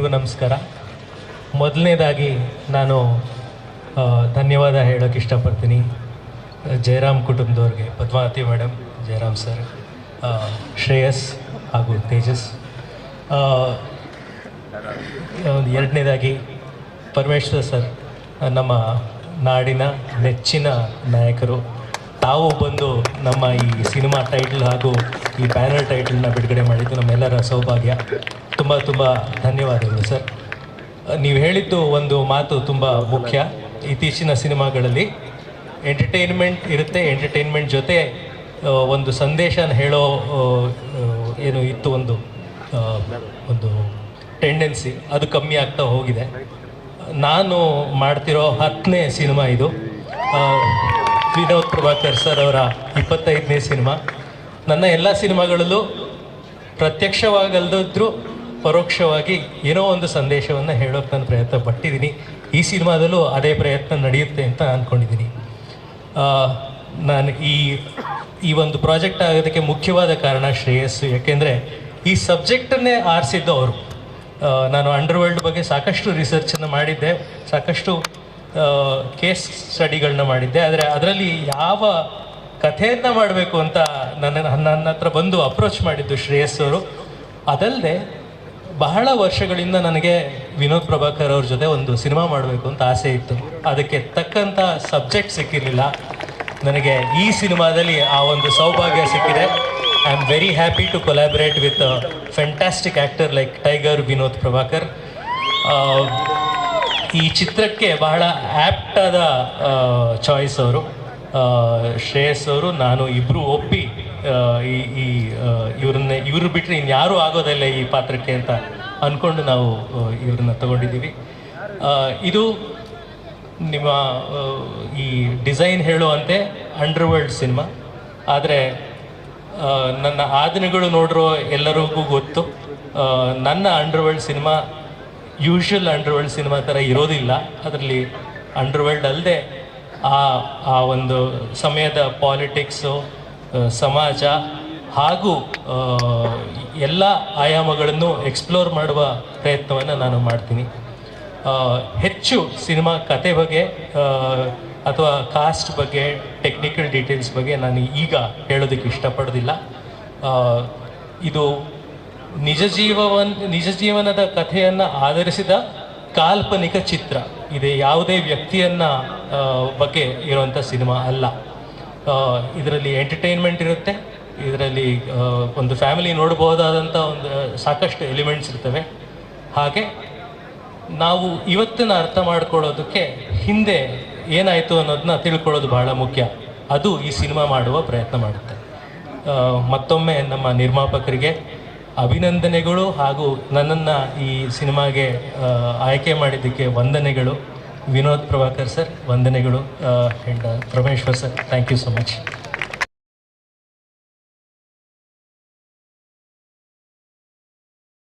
ಎಲ್ರಿಗೂ ನಮಸ್ಕಾರ. ಮೊದಲನೇದಾಗಿ ನಾನು ಧನ್ಯವಾದ ಹೇಳೋಕ್ಕೆ ಇಷ್ಟಪಡ್ತೀನಿ. ಜಯರಾಮ್ ಕುಟುಂಬದವ್ರಿಗೆ, ಪದ್ಮಾವತಿ ಮೇಡಮ್ ಜಯರಾಮ್ ಸರ್ ಶ್ರೇಯಸ್ ಹಾಗೂ ತೇಜಸ್. ಎರಡನೇದಾಗಿ ಪರಮೇಶ್ವರ್ ಸರ್, ನಮ್ಮ ನಾಡಿನ ನೆಚ್ಚಿನ ನಾಯಕರು. ತಾವು ಬಂದು ನಮ್ಮ ಈ ಸಿನಿಮಾ ಟೈಟಲ್ ಹಾಗೂ ಈ ಬ್ಯಾನರ್ ಟೈಟಲ್ನ ಬಿಡುಗಡೆ ಮಾಡಿದ್ದು ನಮ್ಮೆಲ್ಲರ ಸೌಭಾಗ್ಯ. ತುಂಬ ತುಂಬ ಧನ್ಯವಾದಗಳು ಸರ್. ನೀವು ಹೇಳಿದ್ದು ಒಂದು ಮಾತು ತುಂಬ ಮುಖ್ಯ. ಇತ್ತೀಚಿನ ಸಿನಿಮಾಗಳಲ್ಲಿ ಎಂಟರ್ಟೈನ್ಮೆಂಟ್ ಇರುತ್ತೆ ಎಂಟರ್ಟೈನ್ಮೆಂಟ್ ಜೊತೆ ಒಂದು ಸಂದೇಶನ ಹೇಳೋ ಏನು ಇತ್ತು ಒಂದು ಒಂದು ಟೆಂಡೆನ್ಸಿ ಅದು ಕಮ್ಮಿ ಆಗ್ತಾ ಹೋಗಿದೆ. ನಾನು ಮಾಡ್ತಿರೋ ಹತ್ತನೇ ಸಿನಿಮಾ ಇದು. ವಿನೋದ್ ಪ್ರಭಾಕರ್ ಸರ್ ಅವರ ಇಪ್ಪತ್ತೈದನೇ ಸಿನಿಮಾ. ನನ್ನ ಎಲ್ಲ ಸಿನಿಮಾಗಳಲ್ಲೂ ಪ್ರತ್ಯಕ್ಷವಾಗಲ್ದಿದ್ರೂ ಪರೋಕ್ಷವಾಗಿ ಏನೋ ಒಂದು ಸಂದೇಶವನ್ನು ಹೇಳೋಕೆ ನಾನು ಪ್ರಯತ್ನ ಪಟ್ಟಿದ್ದೀನಿ ಈ ಸಿನಿಮಾದಲ್ಲೂ ಅದೇ ಪ್ರಯತ್ನ ನಡೆಯುತ್ತೆ ಅಂತ ಅಂದ್ಕೊಂಡಿದ್ದೀನಿ ನಾನು ಈ ಈ ಒಂದು ಪ್ರಾಜೆಕ್ಟ್ ಆಗೋದಕ್ಕೆ ಮುಖ್ಯವಾದ ಕಾರಣ ಶ್ರೇಯಸ್ಸು. ಯಾಕೆಂದರೆ ಈ ಸಬ್ಜೆಕ್ಟನ್ನೇ ಆರಿಸಿದ್ದು ಅವರು. ನಾನು ಅಂಡರ್ವರ್ಲ್ಡ್ ಬಗ್ಗೆ ಸಾಕಷ್ಟು ರಿಸರ್ಚನ್ನು ಮಾಡಿದ್ದೆ. ಸಾಕಷ್ಟು ಕೇಸ್ ಸ್ಟಡಿಗಳನ್ನ ಮಾಡಿದ್ದೆ. ಆದರೆ ಅದರಲ್ಲಿ ಯಾವ ಕಥೆಯನ್ನು ಮಾಡಬೇಕು ಅಂತ ನನ್ನ ನನ್ನ ಹತ್ರ ಬಂದು ಅಪ್ರೋಚ್ ಮಾಡಿದ್ದು ಶ್ರೇಯಸ್ ಅವರು. ಅದಲ್ಲದೆ ಬಹಳ ವರ್ಷಗಳಿಂದ ನನಗೆ ವಿನೋದ್ ಪ್ರಭಾಕರ್ ಅವ್ರ ಜೊತೆ ಒಂದು ಸಿನಿಮಾ ಮಾಡಬೇಕು ಅಂತ ಆಸೆ ಇತ್ತು. ಅದಕ್ಕೆ ತಕ್ಕಂಥ ಸಬ್ಜೆಕ್ಟ್ ಸಿಕ್ಕಿರಲಿಲ್ಲ. ನನಗೆ ಈ ಸಿನಿಮಾದಲ್ಲಿ ಆ ಒಂದು ಸೌಭಾಗ್ಯ ಸಿಕ್ಕಿದೆ. I am very happy to collaborate with fantastic actor like Tiger Vinod Prabhakar ಈ ಚಿತ್ರಕ್ಕೆ ಬಹಳ ಆ್ಯಪ್ಟ್ ಆದ ಚಾಯ್ಸ್ ಅವರು ಶ್ರೇಯಸ್ ಅವರು, ನಾನು ಇಬ್ಬರು ಒಪ್ಪಿ ಈ ಈ ಇವ್ರನ್ನ, ಇವ್ರು ಬಿಟ್ಟರೆ ಇನ್ಯಾರೂ ಆಗೋದಲ್ಲ ಈ ಪಾತ್ರಕ್ಕೆ ಅಂತ ಅಂದ್ಕೊಂಡು ನಾವು ಇವ್ರನ್ನ ತಗೊಂಡಿದ್ದೀವಿ. ಇದು ನಿಮ್ಮ ಈ ಡಿಸೈನ್ ಹೇಳುವಂತೆ ಅಂಡರ್ವರ್ಲ್ಡ್ ಸಿನಿಮಾ. ಆದರೆ ನನ್ನ ಆದಿನಗಳು ನೋಡಿರೋ ಎಲ್ಲರಿಗೂ ಗೊತ್ತು. ನನ್ನ underworld cinema usual underworld cinema ಥರ ಇರೋದಿಲ್ಲ. ಅದರಲ್ಲಿ ಅಂಡರ್ವರ್ಲ್ಡ್ ಅಲ್ಲದೆ ಆ ಆ ಒಂದು ಸಮಯದ ಪಾಲಿಟಿಕ್ಸು ಸಮಾಜ ಹಾಗೂ ಎಲ್ಲ ಆಯಾಮಗಳನ್ನು ಎಕ್ಸ್ಪ್ಲೋರ್ ಮಾಡುವ ಪ್ರಯತ್ನವನ್ನು ನಾನು ಮಾಡ್ತೀನಿ. ಹೆಚ್ಚು ಸಿನಿಮಾ ಕತೆ ಬಗ್ಗೆ ಅಥವಾ ಕಾಸ್ಟ್ ಬಗ್ಗೆ ಟೆಕ್ನಿಕಲ್ ಡೀಟೇಲ್ಸ್ ಬಗ್ಗೆ ನಾನು ಈಗ ಹೇಳೋದಕ್ಕೆ ಇಷ್ಟಪಡೋದಿಲ್ಲ. ಇದು ನಿಜ ಜೀವವನ್, ನಿಜ ಜೀವನದ ಕಥೆಯನ್ನು ಆಧರಿಸಿದ ಕಾಲ್ಪನಿಕ ಚಿತ್ರ. ಇದೆ ಯಾವುದೇ ವ್ಯಕ್ತಿಯನ್ನ ಬಗ್ಗೆ ಇರುವಂಥ ಸಿನಿಮಾ ಅಲ್ಲ. ಇದರಲ್ಲಿ ಎಂಟರ್ಟೈನ್ಮೆಂಟ್ ಇರುತ್ತೆ. ಇದರಲ್ಲಿ ಒಂದು ಫ್ಯಾಮಿಲಿ ನೋಡಬಹುದಾದಂಥ ಒಂದು ಸಾಕಷ್ಟು ಎಲಿಮೆಂಟ್ಸ್ ಇರ್ತವೆ. ಹಾಗೆ ನಾವು ಇವತ್ತನ್ನು ಅರ್ಥ ಮಾಡ್ಕೊಳ್ಳೋದಕ್ಕೆ ಹಿಂದೆ ಏನಾಯಿತು ಅನ್ನೋದನ್ನ ತಿಳ್ಕೊಳ್ಳೋದು ಬಹಳ ಮುಖ್ಯ. ಅದು ಈ ಸಿನಿಮಾ ಮಾಡುವ ಪ್ರಯತ್ನ ಮಾಡುತ್ತೆ. ಮತ್ತೊಮ್ಮೆ ನಮ್ಮ ನಿರ್ಮಾಪಕರಿಗೆ ಅಭಿನಂದನೆಗಳು ಹಾಗೂ ನನ್ನನ್ನು ಈ ಸಿನಿಮಾಗೆ ಆಯ್ಕೆ ಮಾಡಿದ್ದಕ್ಕೆ ವಂದನೆಗಳು. ವಿನೋದ್ ಪ್ರಭಾಕರ್ ಸರ್, ವಂದನೆಗಳು and Prameshwar sir thank you so much